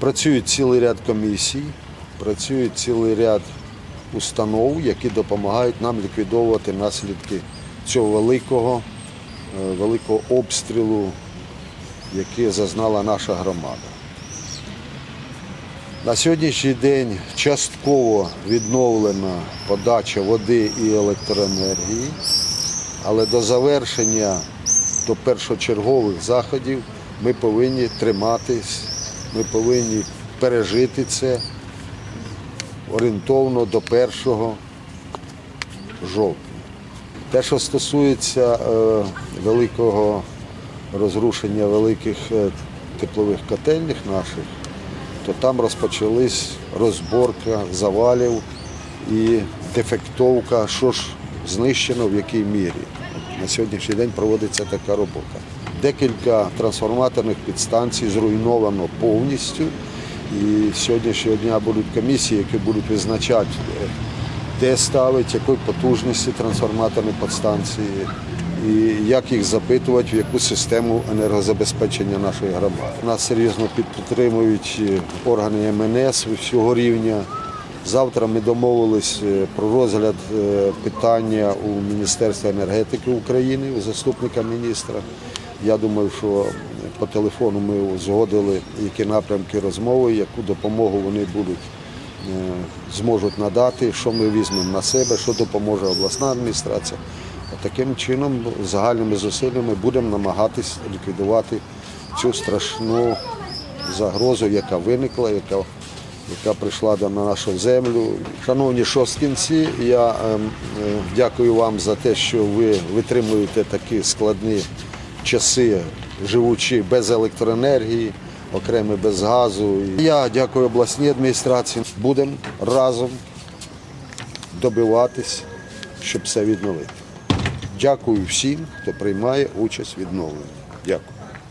Працюють цілий ряд комісій, працюють цілий ряд установ, які допомагають нам ліквідовувати наслідки цього великого, е, великого обстрілу, який зазнала наша громада. На сьогоднішній день частково відновлена подача води і електроенергії, але до завершення, до першочергових заходів ми повинні триматись, ми повинні пережити це орієнтовно до 1 жовтня. Те, що стосується е, великого розрушення великих е, теплових котельних наших, то там розпочались розборка завалів і дефектовка, що ж знищено в якій мірі. На сьогоднішній день проводиться така робота. Декілька трансформаторних підстанцій зруйновано повністю. І сьогоднішнього дня будуть комісії, які будуть визначати, е, де ставити, якої потужності трансформаторні підстанції, і як їх запитувати, в яку систему енергозабезпечення нашої громади. Нас серйозно підтримують е, органи МНС всього рівня. Завтра ми домовились е, про розгляд питання у Міністерстві енергетики України, у заступника міністра. Я думаю, що по телефону ми узгодили, які напрямки розмови, яку допомогу вони будуть е, зможуть надати, що ми візьмемо на себе, що допоможе обласна адміністрація. Таким чином, загальними зусиллями будемо намагатись ліквідувати цю страшну загрозу, яка виникла, яка, яка прийшла на нашу землю. Шановні шосткінці, я ем, е, дякую вам за те, що ви витримуєте такі складні часи, живучи без електроенергії, окремо без газу. Я дякую обласній адміністрації. Будемо разом добиватись, щоб все відновити. Дякую всім, хто приймає участь в відновленні. Дякую.